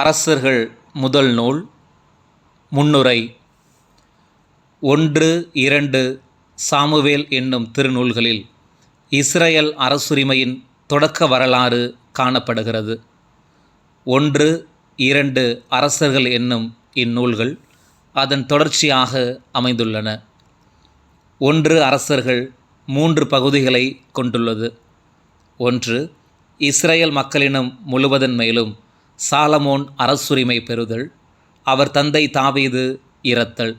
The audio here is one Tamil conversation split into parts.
அரசர்கள் முதல் நூல் முன்னுரை. ஒன்று இரண்டு சாமுவேல் என்னும் திருநூல்களில் இஸ்ரேல் அரசுரிமையின் தொடக்க வரலாறு காணப்படுகிறது. ஒன்று இரண்டு அரசர்கள் என்னும் இந்நூல்கள் அதன் தொடர்ச்சியாக அமைந்துள்ளன. ஒன்று அரசர்கள் மூன்று பகுதிகளை கொண்டுள்ளது. ஒன்று இஸ்ரேல் மக்களினம் முழுவதன் மேலும் சாலமோன் அரசுரிமை பெறுதல் அவர் தந்தை தாவீது இரத்தல்.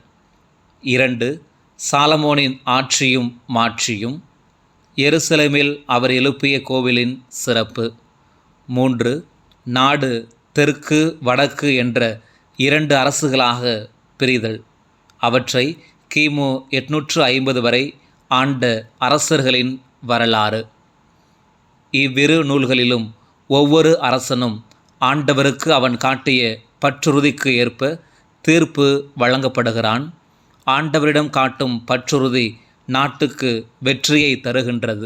இரண்டு சாலமோனின் ஆட்சியும் மாட்சியும் எருசலேமில் அவர் எழுப்பிய கோவிலின் சிறப்பு. மூன்று நாடு தெற்கு வடக்கு என்ற இரண்டு அரசுகளாக பிரிதல். அவற்றை கிமு எட்நூற்று ஐம்பது வரை ஆண்ட அரசர்களின் வரலாறு. இவ்விரு நூல்களிலும் ஒவ்வொரு அரசனும் ஆண்டவருக்கு அவன் காட்டிய பற்றுறுதிக்கு ஏற்ப தீர்ப்பு வழங்கப்படுகிறான். ஆண்டவரிடம் காட்டும் பற்றுறுதி நாட்டுக்கு வெற்றியை தருகின்றது.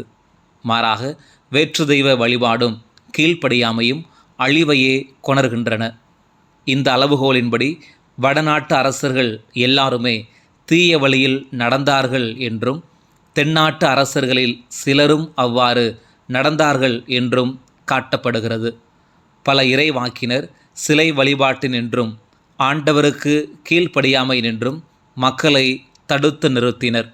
மாறாக வேற்று தெய்வ வழிபாடும் கீழ்ப்படியாமையும் அழிவையே கொணர்கின்றன. இந்த அளவுகோலின்படி வடநாட்டு அரசர்கள் எல்லாருமே தீய வழியில் நடந்தார்கள் என்றும் தென்னாட்டு அரசர்களில் சிலரும் அவ்வாறு நடந்தார்கள் என்றும் காட்டப்படுகிறது. பல இறைவாக்கினர் சிலை வழிபாட்டினின்றும் ஆண்டவருக்கு கீழ்ப்படியாமை நின்றும் மக்களை தடுத்து நிறுத்தினர்.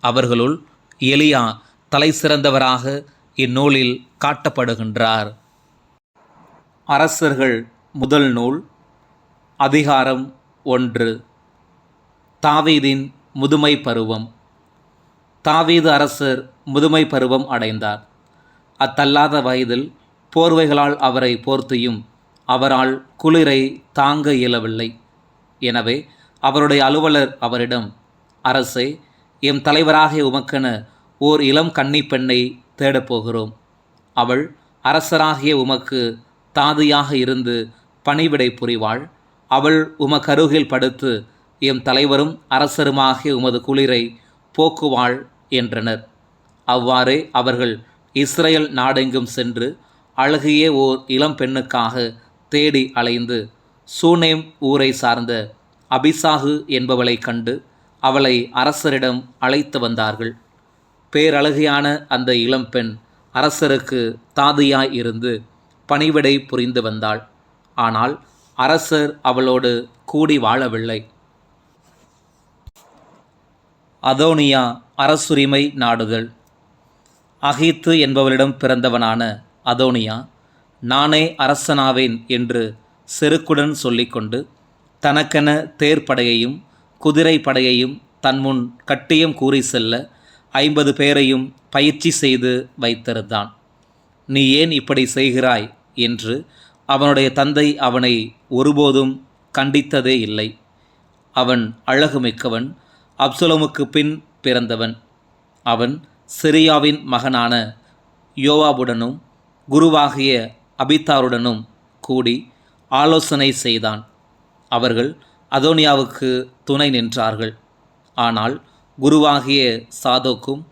அவர்களுள் எலியா தலை சிறந்தவராக இந்நூலில் காட்டப்படுகின்றார். அரசர்கள் முதல் நூல் அதிகாரம் ஒன்று. தாவீதின் முதுமை பருவம். தாவீது அரசர் முதுமை பருவம் அடைந்தார். அத்தல்லாத வயதில் போர்வைகளால் அவரை போர்த்தியும் அவரால் குளிரை தாங்க இயலவில்லை. எனவே அவருடைய அலுவலர் அவரிடம் அரசே எம் தலைவராக உமக்கென ஓர் இளம் கன்னிப்பெண்ணை பெண்ணை தேடப் போகிறோம். அவள் அரசராகிய உமக்கு தாதியாக இருந்து பணிவிடை புரிவாள். அவள் உமக்கருகில் படுத்து எம் தலைவரும் அரசருமாகிய உமது குளிரை போக்குவாள் என்றனர். அவ்வாறே அவர்கள் இஸ்ரேல் நாடெங்கும் சென்று அழகிய ஓர் இளம் பெண்ணுக்காக தேடி அலைந்து சூனேம் ஊரை சார்ந்த அபிசாகு என்பவளை கண்டு அவளை அரசரிடம் அழைத்து வந்தார்கள். பேரழகியான அந்த இளம்பெண் அரசருக்கு தாதியாய் இருந்து பணிவிடை புரிந்து வந்தாள். ஆனால் அரசர் அவளோடு கூடி வாழவில்லை. அதோனியா அரசுரிமை நாடுதல். அகித்து என்பவரிடம் பிறந்தவனான அதோனியா நானே அரசனாவேன் என்று செருக்குடன் சொல்லிக்கொண்டு தனக்கென தேர்ப்படையையும் குதிரை படையையும் தன்முன் கட்டியம் கூறி செல்ல ஐம்பது பேரையும் பயிற்சி செய்து வைத்திருந்தான். நீ ஏன் இப்படி செய்கிறாய்? என்று அவனுடைய தந்தை அவனை ஒருபோதும் கண்டித்ததே இல்லை. அவன் அழகு மிக்கவன் அப்சுலமுக்கு பின் பிறந்தவன். அவன் சிரியாவின் மகனான யோவாபுடனும் குருவாகிய அபித்தாருடனும் கூடி ஆலோசனை செய்தான். அவர்கள் அதோனியாவுக்கு துணை நின்றார்கள். ஆனால் குருவாகிய சாதோக்கும்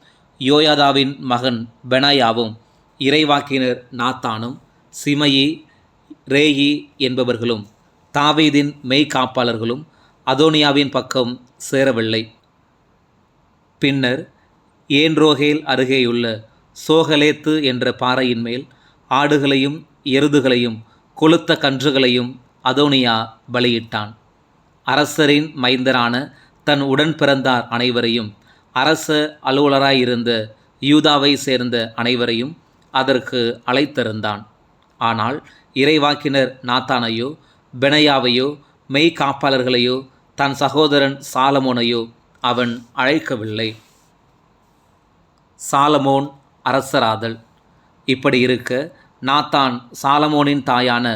யோயாதாவின் மகன் பெனாயாவும் இறைவாக்கினர் நாத்தானும் சிமயி ரேயி என்பவர்களும் தாவீதின் மெய்காப்பாளர்களும் அதோனியாவின் பக்கம் சேரவில்லை. பின்னர் ஏன்ரோகேல் அருகேயுள்ள சோகலேத்து என்ற பாறையின் மேல் ஆடுகளையும் எருதுகளையும் கொளுத்த கன்றுகளையும் அதோனியா பலியிட்டான். அரசரின் மைந்தரான தன் உடன் பிறந்தார் அனைவரையும் அரச அலுவலராயிருந்த யூதாவை சேர்ந்த அனைவரையும் அதற்கு அழைத்திருந்தான் ஆனால் இறைவாக்கினர் நாத்தானையோ பெனையாவையோ மெய்காப்பாளர்களையோ தன் சகோதரன் சாலமோனையோ அவன் அழைக்கவில்லை. சாலமோன் அரசராதல். இப்படி இருக்க நாத்தான் சாலமோனின் தாயான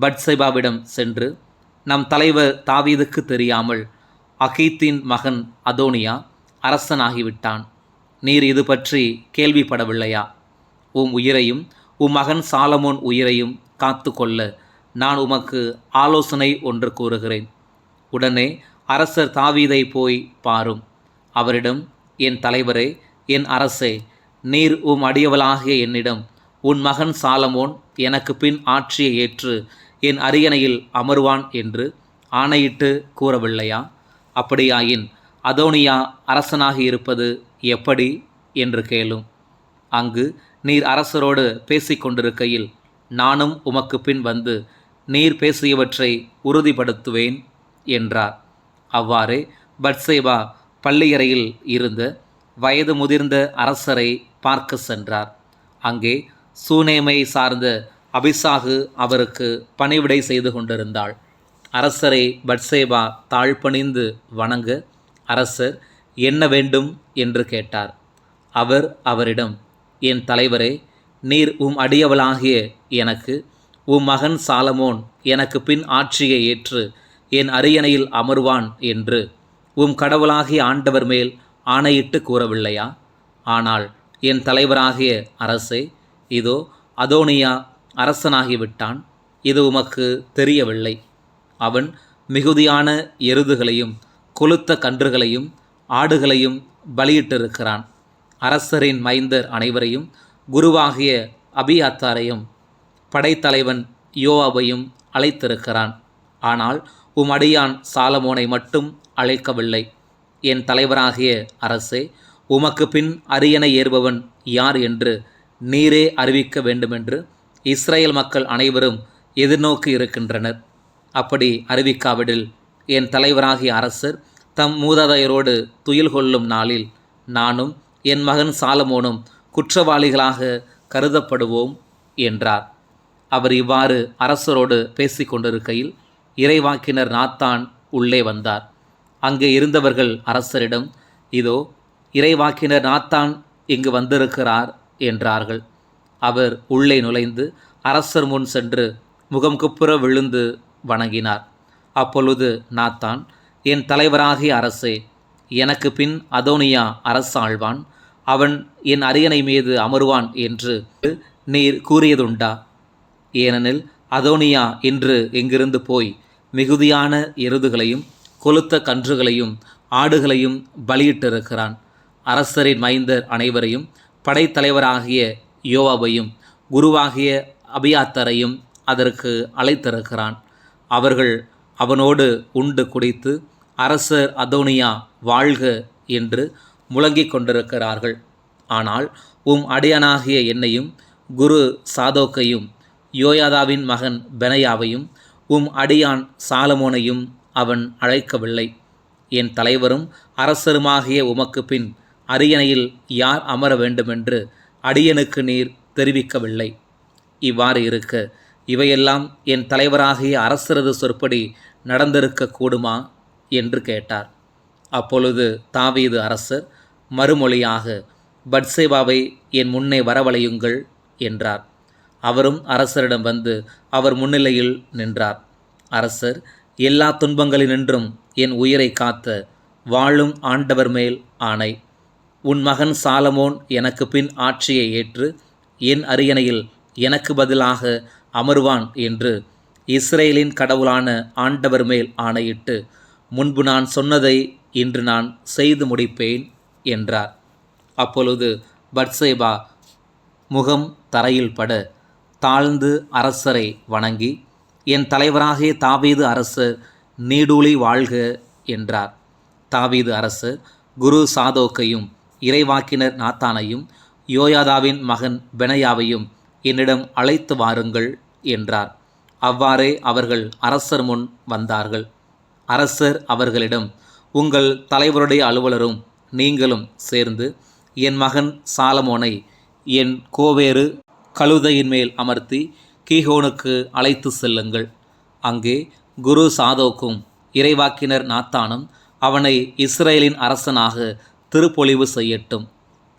பட்சைபாவிடம் சென்று நம் தலைவர் தாவீதுக்கு தெரியாமல் அகீத்தின் மகன் அதோனியா அரசனாகிவிட்டான். நீர் இது பற்றி கேள்விப்படவில்லையா? உம் உயிரையும் உம் மகன் சாலமோன் உயிரையும் காத்து கொள்ள நான் உமக்கு ஆலோசனை ஒன்று கூறுகிறேன். உடனே அரசர் தாவீதை போய் பாரும். அவரிடம் என் தலைவரே என் அரசே நீர் உம் அடியவளாகிய என்னிடம் உன் மகன் சாலமோன் எனக்கு பின் ஆட்சியை ஏற்று என் அரியணையில் அமர்வான் என்று ஆணையிட்டு கூறவில்லையா? அப்படியாயின் அதோனியா அரசனாகி இருப்பது எப்படி? என்று கேளும். அங்கு நீர் அரசரோடு பேசிக் கொண்டிருக்கையில் நானும் உமக்கு பின் வந்து நீர் பேசியவற்றை உறுதிப்படுத்துவேன் என்றார். அவ்வாறே பட்சேபா பள்ளியறையில் இருந்த வயது முதிர்ந்த அரசரை பார்க்க சென்றார். அங்கே சூனேமை சார்ந்த அபிசாகு அவருக்கு பணிவிடை செய்து கொண்டிருந்தாள். அரசரை பட்சேபா தாழ்பணிந்து வணங்க அரசர் என்ன வேண்டும்? என்று கேட்டார். அவர் அவரிடம் என் தலைவரே நீர் உம் அடியவளாகிய எனக்கு உம் மகன் சாலமோன் எனக்கு பின் ஆட்சியை ஏற்று என் அரியணையில் அமர்வான் என்று உம் கடவுளாகிய ஆண்டவர் மேல் ஆணையிட்டு கூறவில்லையா? ஆனால் என் தலைவராகிய அரசே இதோ அதோனியா அரசனாகிவிட்டான். இது உமக்கு தெரியவில்லை. அவன் மிகுதியான எருதுகளையும் கொளுத்த கன்றுகளையும் ஆடுகளையும் பலியிட்டிருக்கிறான். அரசரின் மைந்தர் அனைவரையும் குருவாகிய அபியாத்தாரையும் படைத்தலைவன் யோவாவையும் அழைத்திருக்கிறான். ஆனால் உம் அடியான் சாலமோனை மட்டும் அழைக்கவில்லை. என் தலைவராகிய அரசே உமக்கு பின் அரியணை ஏறுபவன் யார் என்று நீரே அறிவிக்க வேண்டுமென்று இஸ்ரேல் மக்கள் அனைவரும் எதிர்நோக்கி இருக்கின்றனர். அப்படி அறிவிக்காவிடில் என் தலைவராகிய அரசர் தம் மூதாதையரோடு துயில் கொள்ளும் நாளில் நானும் என் மகன் சாலமோனும் குற்றவாளிகளாக கருதப்படுவோம் என்றார். அவர் இவ்வாறு அரசரோடு பேசிக் கொண்டிருக்கையில் இறைவாக்கினர் நாத்தான் உள்ளே வந்தார். அங்கே இருந்தவர்கள் அரசரிடம் இதோ இறைவாக்கினர் நாத்தான் இங்கு வந்திருக்கிறார். என்றார்கள். அவர் உள்ளே நுழைந்து அரசர் முன் சென்று முகம் குப்புற விழுந்து வணங்கினார். அப்பொழுது நாத்தான் என் தலைவராகிய அரசே எனக்கு பின் அதோனியா அரசாழ்வான். அவன் என் அரியணை மீது அமருவான் என்று நீர் கூறியதுண்டா? ஏனெனில் அதோனியா இன்று இங்கிருந்து போய் மிகுதியான எருதுகளையும் கொளுத்த கன்றுகளையும் ஆடுகளையும் பலியிட்டிருக்கிறான். அரசரின் மைந்தர் அனைவரையும் படைத்தலைவராகிய யோவாவையும் குருவாகிய அபியாத்தரையும் அதற்கு அழைத்திருக்கிறான். அவர்கள் அவனோடு உண்டு குடித்து அரசர் அதோனியா வாழ்க என்று முழங்கிக் கொண்டிருக்கிறார்கள். ஆனால் உம் அடியனாகிய என்னையும் குரு சாதோக்கையும் யோயாதாவின் மகன் பெனையாவையும் உம் அடியான் சாலமோனையும் அவன் அழைக்கவில்லை. என் தலைவரும் அரசருமாகிய உமக்கு பின் அரியணையில் யார் அமர வேண்டுமென்று அடியனுக்கு நீர் தெரிவிக்கவில்லை. இவ்வாறு இருக்க இவையெல்லாம் என் தலைவராகிய அரசரது சொற்படி நடந்திருக்க கூடுமா? என்று கேட்டார். அப்பொழுது தாவீது அரசர் மறுமொழியாக பட்சேவாவை என் முன்னே வரவழையுங்கள் என்றார். அவரும் அரசரிடம் வந்து அவர் முன்னிலையில் நின்றார். அரசர் எல்லா துன்பங்களினின்றும் என் உயிரை காத்த வாழும் ஆண்டவர் மேல் ஆணை. உன் மகன் சாலமோன் எனக்கு பின் ஆட்சியை ஏற்று என் அரியணையில் எனக்கு பதிலாக அமருவான் என்று இஸ்ரேலின் கடவுளான ஆண்டவர் மேல் ஆணையிட்டு முன்பு நான் சொன்னதை இன்று நான் செய்து முடிப்பேன் என்றார். அப்பொழுது பட்சேபா முகம் தரையில் பட தாழ்ந்து அரசரை வணங்கி என் தலைவராகிய தாவீது அரசர் நீடூழி வாழ்க என்றார். தாவீது அரசர் குரு சாதோக்கையும் இறைவாக்கினர் நாத்தானையும் யோயாதாவின் மகன் பெனையாவையும் என்னிடம் அழைத்து வாருங்கள் என்றார். அவ்வாறே அவர்கள் அரசர் முன் வந்தார்கள். அரசர் அவர்களிடம் உங்கள் தலைவருடைய அலுவலரும் நீங்களும் சேர்ந்து என் மகன் சாலமோனை என் கோவேறு கழுதையின் மேல் அமர்த்தி கீகோனுக்கு அழைத்து செல்லுங்கள். அங்கே குரு சாதோக்கும் இறைவாக்கினர் நாத்தானும் அவனை இஸ்ரேலின் அரசனாக திருப்பொழிவு செய்யட்டும்.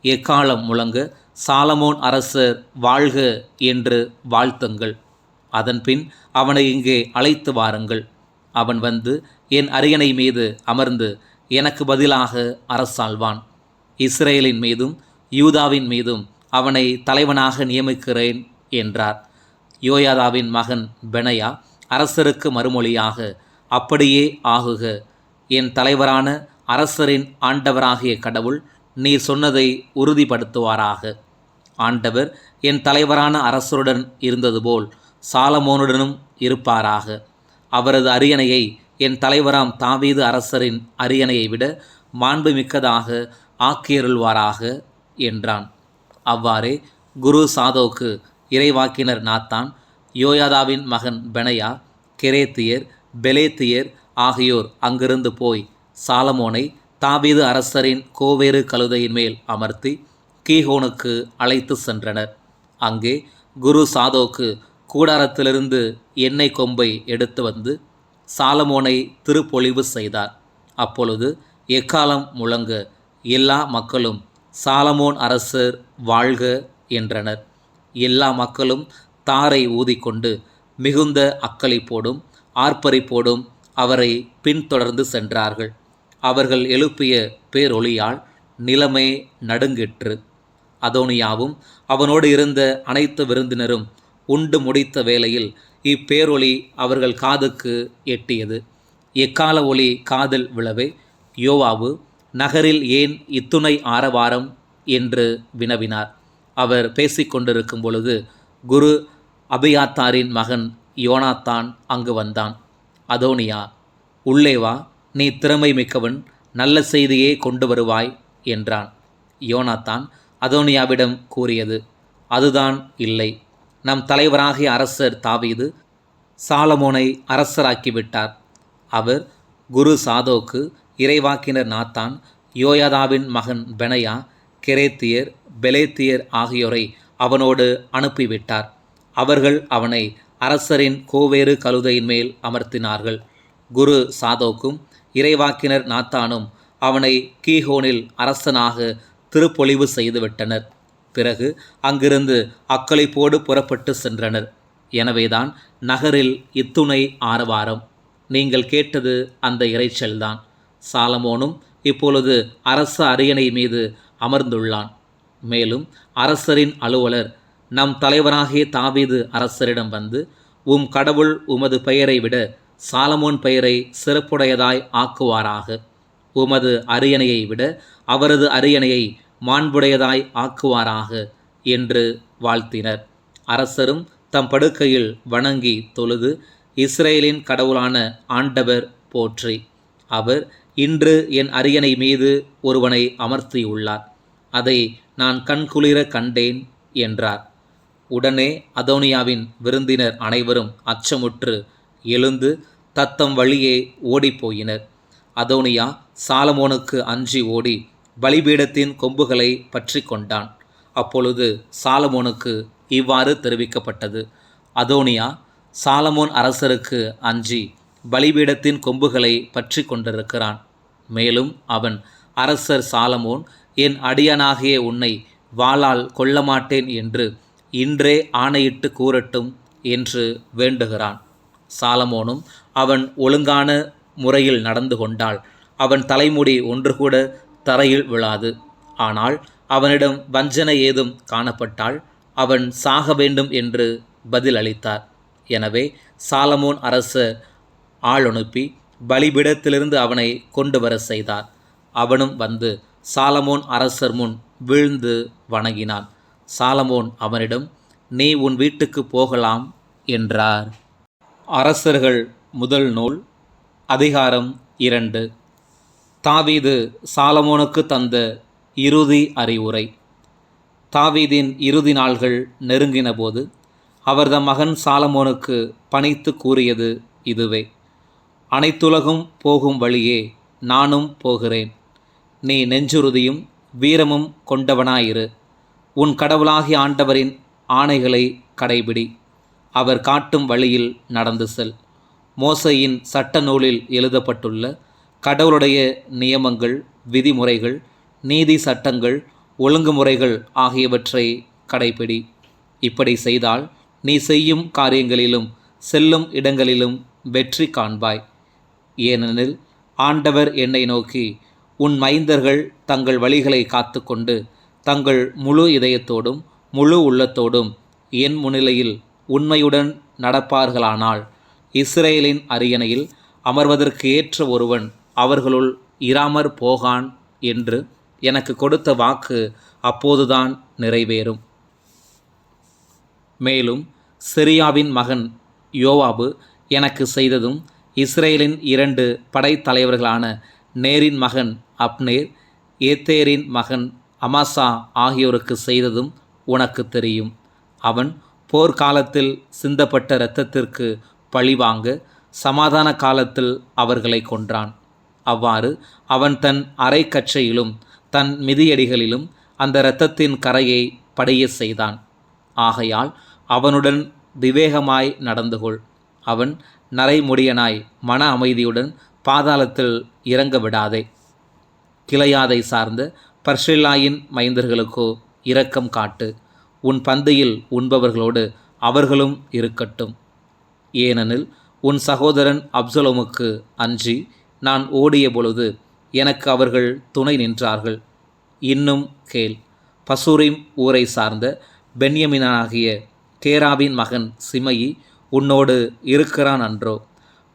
எக்காலம் முழங்க சாலமோன் அரசர் வாழ்க என்று வாழ்த்துங்கள். அதன்பின் அவனை இங்கே அழைத்து வாருங்கள். அவன் வந்து என் அரியணை மீது அமர்ந்து எனக்கு பதிலாக அரசாழ்வான் இஸ்ரேலின் மீதும் யூதாவின் மீதும் அவனை தலைவனாக நியமிக்கிறேன் என்றார். யோயாதாவின் மகன் பெனையா அரசருக்கு மறுமொழியாக அப்படியே ஆகுக. என் தலைவரான அரசரின் ஆண்டவராகிய கடவுள் நீர் சொன்னதை உறுதிப்படுத்துவாராக. ஆண்டவர் என் தலைவரான அரசருடன் இருந்தது போல் சாலமோனுடனும் இருப்பாராக. அவரது அரியணையை என் தலைவராம் தாவீது அரசரின் அரியணையை விட மாண்புமிக்கதாக ஆக்கியருள்வாராக என்றான். அவ்வாறே குரு சாதோக்கு இறைவாக்கினர் நாத்தான் யோயாதாவின் மகன் பெனையா கெரேத்தியர் பெலேத்தியர் ஆகியோர் அங்கிருந்து போய் சாலமோனை தாவீது அரசரின் கோவேறு கழுதையின் மேல் அமர்த்தி கீஹோனுக்கு அழைத்து சென்றனர். அங்கே குரு சாதோக்கு கூடாரத்திலிருந்து எண்ணெய் கொம்பை எடுத்து வந்து சாலமோனை திருப்பொழிவு செய்தார். அப்பொழுது எக்காலம் முழங்க எல்லா மக்களும் சாலமோன் அரசர் வாழ்க என்றனர். எல்லா மக்களும் தாரை ஊதிக்கொண்டு மிகுந்த அக்களிப்போடும் ஆர்ப்பரிப்போடும் அவரை பின்தொடர்ந்து சென்றார்கள். அவர்கள் எழுப்பிய பேரொளியால் நிலைமை நடுங்கிற்று. அதோனியாவும் அவனோடு இருந்த அனைத்து விருந்தினரும் உண்டு முடித்த வேளையில் இப்பேரொளி அவர்கள் காதுக்கு எட்டியது. எக்கால ஒளி காதில் விழவே யோவாவு நகரில் ஏன் இத்துணை ஆரவாரம் என்று வினவினார். அவர் பேசிக்கொண்டிருக்கும் பொழுது குரு அபியாத்தாரின் மகன் யோனாத்தான் அங்கு வந்தான். அதோனியா உள்ளே வா. நீ திறமை மிக்கவன் நல்ல செய்தியே கொண்டு வருவாய் என்றான். யோனாத்தான் அதோனியாவிடம் கூறியது அதுதான் இல்லை. நம் தலைவராகிய அரசர் தாவீது சாலமோனை அரசராக்கிவிட்டார். அவர் குரு சாதோக்கு இறைவாக்கினர் நாத்தான் யோயாதாவின் மகன் பெனையா கெரேத்தியர் பெலேத்தியர் ஆகியோரை அவனோடு அனுப்பிவிட்டார். அவர்கள் அவனை அரசரின் கோவேறு கழுதையின் மேல் அமர்த்தினார்கள். குரு சாதோக்கும் இறைவாக்கினர் நாத்தானும் அவனை கீஹோனில் அரசனாக திருப்பொழிவு செய்துவிட்டனர். பிறகு அங்கிருந்து அக்களிப்போடு புறப்பட்டு சென்றனர். எனவேதான் நகரில் இத்துணை ஆரவாரம். நீங்கள் கேட்டது அந்த இரைச்சல்தான் சாலமோனும் இப்பொழுது அரச அரியணை மீது அமர்ந்துள்ளான். மேலும் அரசரின் அலுவலர் நம் தலைவராகிய தாவீது அரசரிடம் வந்து உம் கடவுள் உமது பெயரை விட சாலமோன் பெயரை சிறப்புடையதாய் ஆக்குவாராக. உமது அரியணையை விட அவரது அரியணையை மாண்புடையதாய் ஆக்குவாராக என்று வாழ்த்தினர். அரசரும் தம் படுக்கையில் வணங்கி தொழுது இஸ்ரேலின் கடவுளான ஆண்டவர் போற்றி. அவர் இன்று என் அரியணை மீது ஒருவனை அமர்த்தியுள்ளார். அதை நான் கண்குளிர கண்டேன் என்றார். உடனே அதோனியாவின் விருந்தினர் அனைவரும் அச்சமுற்று எழுந்து தத்தம் வழியே ஓடிப்போயினர். அதோனியா சாலமோனுக்கு அஞ்சி ஓடி பலிபீடத்தின் கொம்புகளை பற்றி கொண்டான். அப்பொழுது சாலமோனுக்கு இவ்வாறு தெரிவிக்கப்பட்டது. அதோனியா சாலமோன் அரசருக்கு அஞ்சி பலிபீடத்தின் கொம்புகளை பற்றி கொண்டிருக்கிறான். மேலும் அவன் அரசர் சாலமோன் என் அடியனாகிய உன்னை வாளால் கொல்லமாட்டேன் என்று இன்றே ஆணையிட்டு கூறட்டும் என்று வேண்டுகிறான். சாலமோனும் அவன் ஒழுங்கான முறையில் நடந்து கொண்டால் அவன் தலைமுடி ஒன்று கூட தரையில் விழாது. ஆனால் அவனிடம் வஞ்சனை ஏதும் காணப்பட்டால் அவன் சாக வேண்டும் என்று பதில் அளித்தார் எனவே சாலமோன் அரசர் ஆள் அனுப்பி பலிபிடத்திலிருந்து அவனை கொண்டு வர செய்தார். அவனும் வந்து சாலமோன் அரசர் முன் வீழ்ந்து வணங்கினான். சாலமோன் அவனிடம் நீ உன் வீட்டுக்கு போகலாம் என்றார். அரசர்கள் முதல் நூல் அதிகாரம் இரண்டு. தாவீது சாலமோனுக்கு தந்த இறுதி அறிவுரை. தாவீதின் இறுதி நாள்கள் நெருங்கினபோது அவர்தம் மகன் சாலமோனுக்கு பணித்து கூறியது இதுவே. அனைத்துலகும் போகும் வழியே நானும் போகிறேன். நீ நெஞ்சுறுதியும் வீரமும் கொண்டவனாயிரு. உன் கடவுளாகி ஆண்டவரின் ஆணைகளை கடைபிடி. அவர் காட்டும் வழியில் நடந்து செல். மோசையின் சட்ட நூலில் எழுதப்பட்டுள்ள கடவுளுடைய நியமங்கள் விதிமுறைகள் நீதி சட்டங்கள் ஒழுங்குமுறைகள் ஆகியவற்றை கடைபிடி இப்படி செய்தால் நீ செய்யும் காரியங்களிலும் செல்லும் இடங்களிலும் வெற்றி காண்பாய். ஏனெனில் ஆண்டவர் என்னை நோக்கி உன் மைந்தர்கள் தங்கள் வழிகளை காத்துக்கொண்டு தங்கள் முழு இதயத்தோடும் முழு உள்ளத்தோடும் என் முன்னிலையில் உண்மையுடன் நடப்பார்களானால் இஸ்ரேலின் அரியணையில் அமர்வதற்கு ஏற்ற ஒருவன் அவர்களுள் இராமற் போகான் என்று எனக்கு கொடுத்த வாக்கு அப்போதுதான் நிறைவேறும். மேலும் சிரியாவின் மகன் யோவாபு எனக்கு செய்ததும் இஸ்ரேலின் இரண்டு படைத்தலைவர்களான நேரின் மகன் அப்னேர் ஏத்தேரின் மகன் அமாசா ஆகியோருக்கு செய்ததும் உனக்கு தெரியும். அவன் போர்க்காலத்தில் சிந்தப்பட்ட இரத்தத்திற்கு பழிவாங்க சமாதான காலத்தில் அவர்களை கொன்றான். அவ்வாறு அவன் தன் அரைக்கச்சையிலும் தன் மிதியடிகளிலும் அந்த இரத்தத்தின் கரையை படைய செய்தான். ஆகையால் அவனுடன் விவேகமாய் நடந்து கொள். அவன் நரைமுடியனாய் மன அமைதியுடன் பாதாளத்தில் இறங்க விடாதே. கிளையாதை சார்ந்த பர்ஷில்லாயின் மைந்தர்களுக்கோ இரக்கம் காட்டு. உன் பந்தியில் உண்பவர்களோடு அவர்களும் இருக்கட்டும். ஏனெனில் உன் சகோதரன் அப்சலோமுக்கு அஞ்சி நான் ஓடிய பொழுது எனக்கு அவர்கள் துணை நின்றார்கள். இன்னும் கேள் பசூரிம் ஊரை சார்ந்த பென்யமினாகிய கேராவின் மகன் சிமயி உன்னோடு இருக்கிறான் அன்றோ?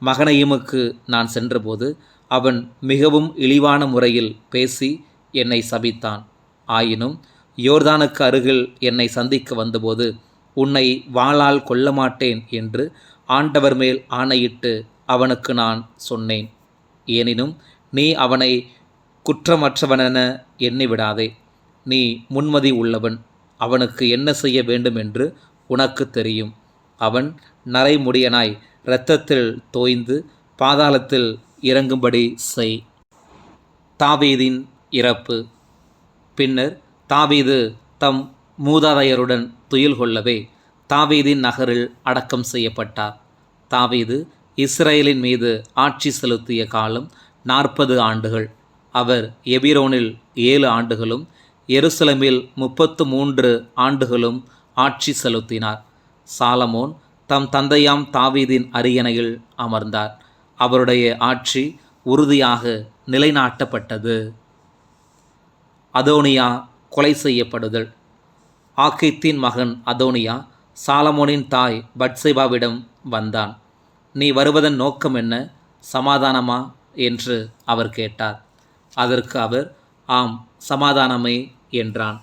மகனையுமுக்கு நான் சென்றபோது அவன் மிகவும் இழிவான முறையில் பேசி என்னை சபித்தான். ஆயினும் யோர்தானுக்கு அருகில் என்னை சந்திக்க வந்தபோது உன்னை வாளால் கொல்ல மாட்டேன் என்று ஆண்டவர் மேல் ஆணையிட்டு அவனுக்கு நான் சொன்னேன். எனினும் நீ அவனை குற்றமற்றவனென எண்ணிவிடாதே நீ முன்மதி உள்ளவன். அவனுக்கு என்ன செய்ய வேண்டும் என்று உனக்கு தெரியும். அவன் நரைமுடியனாய் இரத்தத்தில் தோய்ந்து பாதாளத்தில் இறங்கும்படி செய். தாவீதின் இறப்பு. பின்னர் தாவீது தம் மூதாதையருடன் துயில் கொள்ளவே தாவீதின் நகரில் அடக்கம் செய்யப்பட்டார். தாவீது இஸ்ரேலின் மீது ஆட்சி செலுத்திய காலம் நாற்பது ஆண்டுகள். அவர் எபிரோனில் ஏழு ஆண்டுகளும் எருசலமில் முப்பத்து மூன்று ஆண்டுகளும் ஆட்சி செலுத்தினார். சாலமோன் தம் தந்தையாம் தாவீதின் அரியணையில் அமர்ந்தார். அவருடைய ஆட்சி உறுதியாக நிலைநாட்டப்பட்டது. அதோனியா கொலை செய்யப்படுதல். ஆக்கித்தின் மகன் அதோனியா சாலமோனின் தாய் பட்சைபாவிடம் வந்தான். நீ வருவதன் நோக்கம் என்ன? சமாதானமா? என்று அவர் கேட்டார். அதற்கு அவர் ஆம் சமாதானமே என்றான்.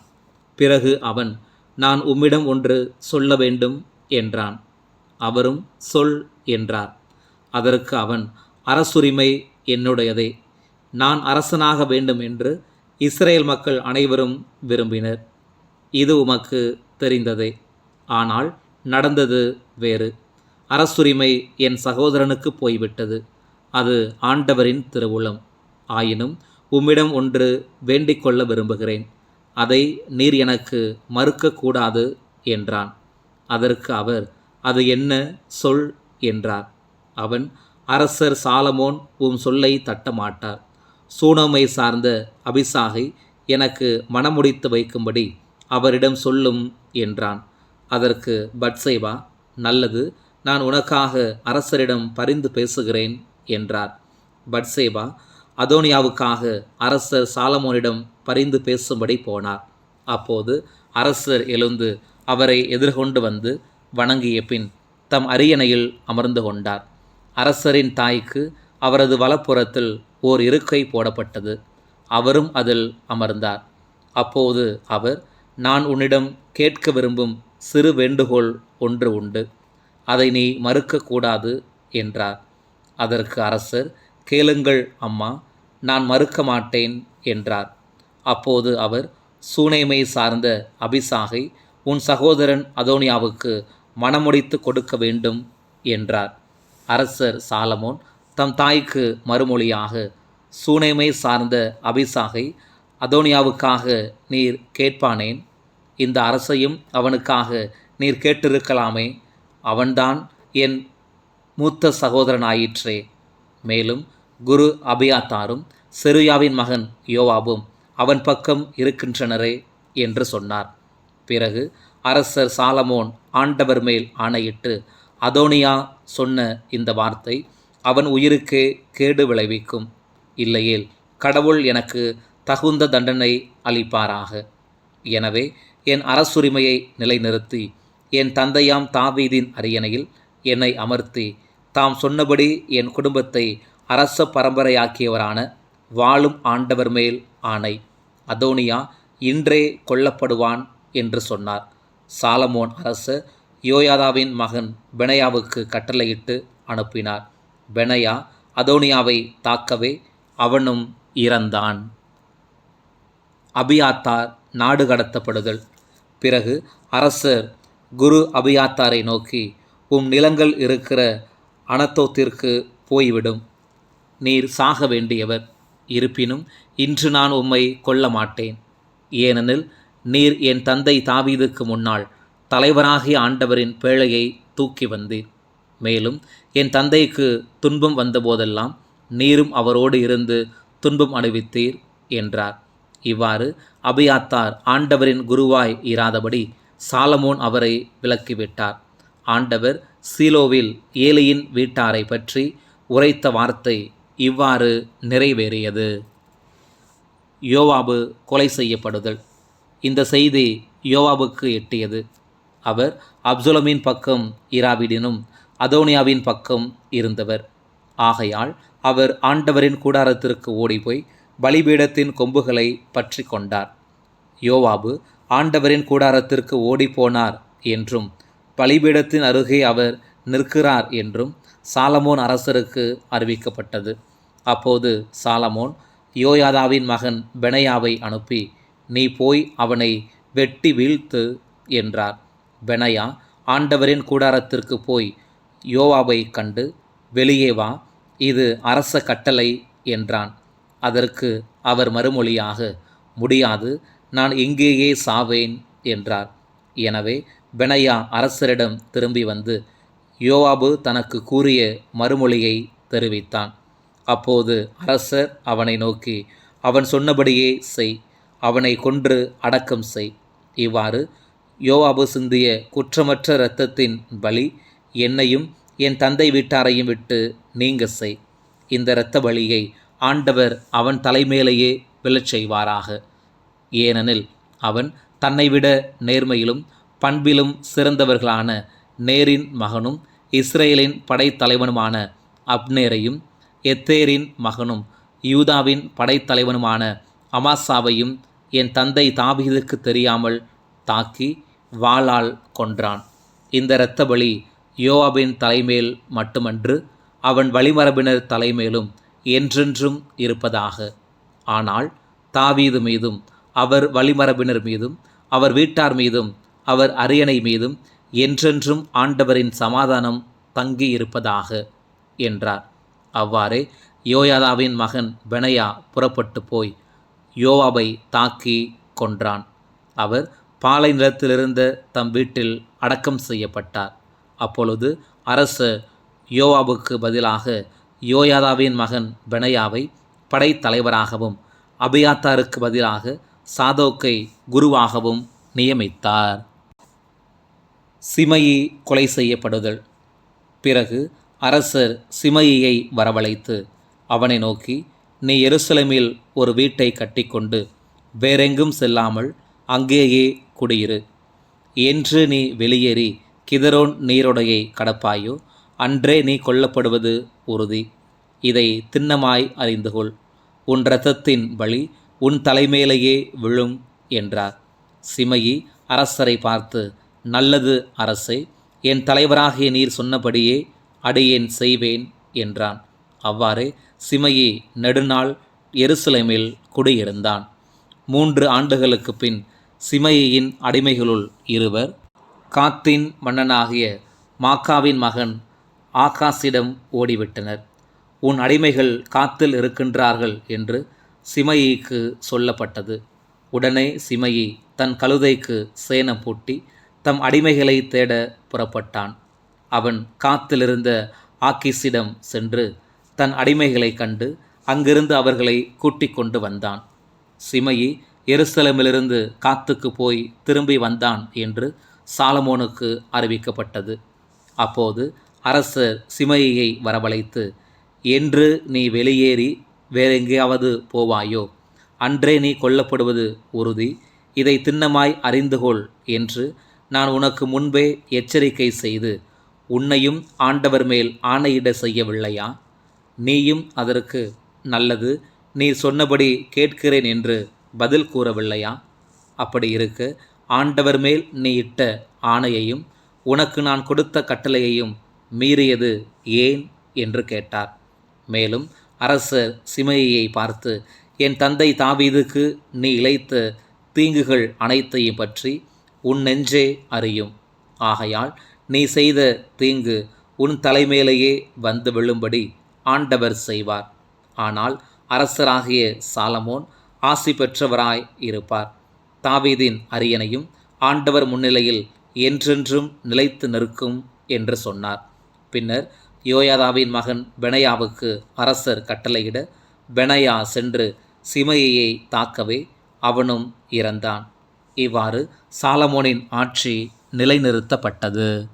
பிறகு அவன் நான் உம்மிடம் ஒன்று சொல்ல வேண்டும் என்றான். அவரும் சொல் என்றார். அதற்கு அவன் அரசுரிமை என்னுடையதே. நான் அரசனாக வேண்டும் என்று இஸ்ரேல் மக்கள் அனைவரும் விரும்பினர். இது உமக்கு தெரிந்ததே. ஆனால் நடந்தது வேறு. அரசுரிமை என் சகோதரனுக்கு போய்விட்டது. அது ஆண்டவரின் திருவுளம். ஆயினும் உம்மிடம் ஒன்று வேண்டிக் கொள்ள விரும்புகிறேன். அதை நீர் எனக்கு மறுக்கக்கூடாது என்றான். அதற்கு அவர் அது என்ன சொல்? என்றார். அவன் அரசர் சாலமோன் உம் சொல்லை தட்டமாட்டார் சூனமை சார்ந்த அபிசாகை எனக்கு மனமுடித்து வைக்கும்படி அவரிடம் சொல்லும் என்றான். அதற்கு பட்சைவா நல்லது நான் உனக்காக அரசரிடம் பரிந்து பேசுகிறேன் என்றார். பட்சேபா அதோனியாவுக்காக அரசர் சாலமோனிடம் பரிந்து பேசும்படி போனார். அப்போது அரசர் எழுந்து அவரை எதிர்கொண்டு வந்து வணங்கிய பின் தம் அரியணையில் அமர்ந்து கொண்டார். அரசரின் தாய்க்கு அவரது வலப்புறத்தில் ஓர் இருக்கை போடப்பட்டது. அவரும் அதில் அமர்ந்தார். அப்போது அவர் நான் உன்னிடம் கேட்க விரும்பும் சிறு வேண்டுகோள் ஒன்று உண்டு. அதை நீ மறுக்கக்கூடாது என்றார். அதற்கு அரசர் கேளுங்கள் அம்மா நான் மறுக்க மாட்டேன் என்றார். அப்போது அவர் சூனைமை சார்ந்த அபிசாகை உன் சகோதரன் அதோனியாவுக்கு மனமுடித்து கொடுக்க வேண்டும் என்றார். அரசர் சாலமோன் தம் தாய்க்கு மறுமொழியாக சூனைமை சார்ந்த அபிசாகை அதோனியாவுக்காக நீர் கேட்பானேன்? இந்த அரசையும் அவனுக்காக நீர் கேட்டிருக்கலாமே அவன்தான் என் மூத்த சகோதரனாயிற்றே. மேலும் குரு அபியாத்தாரும் செருயாவின் மகன் யோவாபும் அவன் பக்கம் இருக்கின்றனரே என்று சொன்னார். பிறகு அரசர் சாலமோன் ஆண்டவர் மேல் ஆணையிட்டு அதோனியா சொன்ன இந்த வார்த்தை அவன் உயிருக்கே கேடு விளைவிக்கும். இல்லையேல் கடவுள் எனக்கு தகுந்த தண்டனை அளிப்பாராக. எனவே என் அரசுரிமையை நிலைநிறுத்தி என் தந்தையாம் தாவீதின் அரியணையில் என்னை அமர்த்தி தாம் சொன்னபடி என் குடும்பத்தை அரச பரம்பரையாக்கியவரான வாழும் ஆண்டவர் மேல் ஆணை. அதோனியா இன்றே கொல்லப்படுவான் என்று சொன்னார். சாலமோன் அரசு யோயாதாவின் மகன் பெனையாவுக்கு கட்டளையிட்டு அனுப்பினார். பெனையா அதோனியாவை தாக்கவே அவனும் இறந்தான். அபியாத்தார் நாடு கடத்தப்படுதல். பிறகு அரசர் குரு அபியாத்தாரை நோக்கி உம் நிலங்கள் இருக்கிற அனத்தோத்திற்கு போய்விடும். நீர் சாக வேண்டியவர். இருப்பினும் இன்று நான் உம்மை கொல்ல மாட்டேன் ஏனெனில் நீர் என் தந்தை தாவீதுக்கு முன்னால் தலைவராகிய ஆண்டவரின் பேழையை தூக்கி வந்தீர். மேலும் என் தந்தைக்கு துன்பம் வந்தபோதெல்லாம் நீரும் அவரோடு இருந்து துன்பம் அணிவித்தீர் என்றார். இவ்வாறு அபியாத்தார் ஆண்டவரின் குருவாய் இராதபடி சாலமோன் அவரை விலக்கிவிட்டார். ஆண்டவர் சீலோவில் ஏலியின் வீட்டாரை பற்றி உரைத்த வார்த்தை இவ்வாறு நிறைவேறியது. யோவாபு கொலை செய்யப்படுதல். இந்த செய்தி யோவாபுக்கு எட்டியது. அவர் அப்சுலமின் பக்கம் இராவிடினும் அதோனியாவின் பக்கம் இருந்தவர். ஆகையால் அவர் ஆண்டவரின் கூடாரத்திற்கு ஓடிப்போய் பலிபீடத்தின் கொம்புகளை பற்றி கொண்டார். யோவாபு ஆண்டவரின் கூடாரத்திற்கு ஓடிப்போனார் என்றும் பலிபீடத்தின் அருகே அவர் நிற்கிறார் என்றும் சாலமோன் அரசருக்கு அறிவிக்கப்பட்டது. அப்போது சாலமோன் யோயாதாவின் மகன் பெனையாவை அனுப்பி நீ போய் அவனை வெட்டி வீழ்த்து என்றார். பெனையா ஆண்டவரின் கூடாரத்திற்கு போய் யோவாவை கண்டு வெளியே வா இது அரச கட்டளை என்றான். அதற்கு அவர் மறுமொழியாக முடியாது நான் இங்கேயே சாவேன் என்றார். எனவே பெனையா அரசரிடம் திரும்பி வந்து யோவாபு தனக்கு கூறிய மறுமொழியை தெரிவித்தான். அப்போது அரசர் அவனை நோக்கி அவன் சொன்னபடியே செய் அவனை கொன்று அடக்கம் செய். இவ்வாறு யோவாபு சிந்திய குற்றமற்ற இரத்தத்தின் பலி என்னையும் என் தந்தை வீட்டாரையும் விட்டு நீங்க செய். இந்த இரத்த வழியை ஆண்டவர் அவன் தலைமேலேயே விழச் செய்வாராக. ஏனெனில் அவன் தன்னை விட நேர்மையிலும் பண்பிலும் சிறந்தவர்களான நேரின் மகனும் இஸ்ரேலின் படைத்தலைவனுமான அப்னேரையும் எத்தேரின் மகனும் யூதாவின் படைத்தலைவனுமான அமாசாவையும் என் தந்தை தாபீதுக்கு தெரியாமல் தாக்கி வாளால் கொன்றான். இந்த இரத்த பலி யோவாபின் தலைமேல் மட்டுமன்று அவன் வழிமரபினர் தலைமேலும் என்றென்றும் இருப்பதாக. ஆனால் தாவீது மீதும் அவர் வழிமரபினர் மீதும் அவர் வீட்டார் மீதும் அவர் அரியணை மீதும் என்றென்றும் ஆண்டவரின் சமாதானம் தங்கி இருப்பதாக என்றார். அவ்வாறே யோயாதாவின் மகன் பெனையா புறப்பட்டு போய் யோவாபை தாக்கி கொன்றான். அவர் பாலை நிலத்திலிருந்த தம் வீட்டில் அடக்கம் செய்யப்பட்டார். அப்பொழுது அரசர் யோவாபுக்கு பதிலாக யோயாதாவின் மகன் பெனையாவை படைத்தலைவராகவும் அபியாத்தாருக்கு பதிலாக சாதோக்கை குருவாகவும் நியமித்தார். சிமையி கொலை செய்யப்படுதல். பிறகு அரசர் சிமையை வரவழைத்து அவனை நோக்கி நீ எருசலேமில் ஒரு வீட்டை கட்டிக்கொண்டு வேறெங்கும் செல்லாமல் அங்கேயே குடியிரு. என்று நீ வெளியேறி கிதரோன் நீரோடையை கடப்பாயோ? அன்றே நீ கொல்லப்படுவது உறுதி. இதை திண்ணமாய் அறிந்து கொள். உன் இரத்தத்தின் பலி உன் தலைமேலேயே விழும் என்றார். சிமையி அரசரை பார்த்து நல்லது அரசே என் தலைவராகிய நீர் சொன்னபடியே அடியேன் செய்வேன் என்றான். அவ்வாறே சிமையி நெடுநாள் எருசலேமில் குடியிருந்தான். மூன்று ஆண்டுகளுக்கு பின் சிமையின் அடிமைகளுள் இருவர் காத்தின் மன்னனாகிய மாக்காவின் மகன் ஆகாசிடம் ஓடிவிட்டனர். உன் அடிமைகள் காத்தில் இருக்கின்றார்கள் என்று சிமையிக்கு சொல்லப்பட்டது. உடனே சிமையி தன் கழுதைக்கு சேனம் பூட்டி தம் அடிமைகளை தேட புறப்பட்டான். அவன் காத்திலிருந்த ஆக்கிஸிடம் சென்று தன் அடிமைகளைக் கண்டு அங்கிருந்து அவர்களை கூட்டிக் கொண்டு வந்தான். சிமையி எருசலமிலிருந்து காத்துக்கு போய் திரும்பி வந்தான் என்று சாலமோனுக்கு அறிவிக்கப்பட்டது. அப்போது அரசர் சிமையை வரவழைத்து என்று நீ வெளியேறி வேறெங்கேயாவது போவாயோ? அன்றே நீ கொல்லப்படுவது உறுதி. இதை திண்ணமாய் அறிந்து கொள் என்று நான் உனக்கு முன்பே எச்சரிக்கை செய்து உன்னையும் ஆண்டவர் மேல் ஆணையிட செய்யவில்லையா? நீயும் அதற்கு நல்லது. நீ சொன்னபடி கேட்கிறேன் என்று பதில் கூறவில்லையா? அப்படி இருக்க ஆண்டவர் மேல் நீ இட்ட ஆணையையும் உனக்கு நான் கொடுத்த கட்டளையையும் மீறியது ஏன்? என்று கேட்டார். மேலும் அரசர் சிமையை பார்த்து என் தந்தை தாவீதுக்கு நீ இழைத்த தீங்குகள் அனைத்தையும் பற்றி உன் நெஞ்சே அறியும். ஆகையால் நீ செய்த தீங்கு உன் தலைமேலேயே வந்து விழும்படி ஆண்டவர் செய்வார். ஆனால் அரசராகிய சாலமோன் ஆசி பெற்றவராய் இருப்பார். தாவீதின் அரியணையும் ஆண்டவர் முன்னிலையில் என்றென்றும் நிலைத்து நிற்கும் என்று சொன்னார். பின்னர் யோயாதாவின் மகன் பெனையாவுக்கு அரசர் கட்டளையிட பெனையா சென்று சிமையை தாக்கவே அவனும் இறந்தான். இவ்வாறு சாலமோனின் ஆட்சி நிலைநிறுத்தப்பட்டது.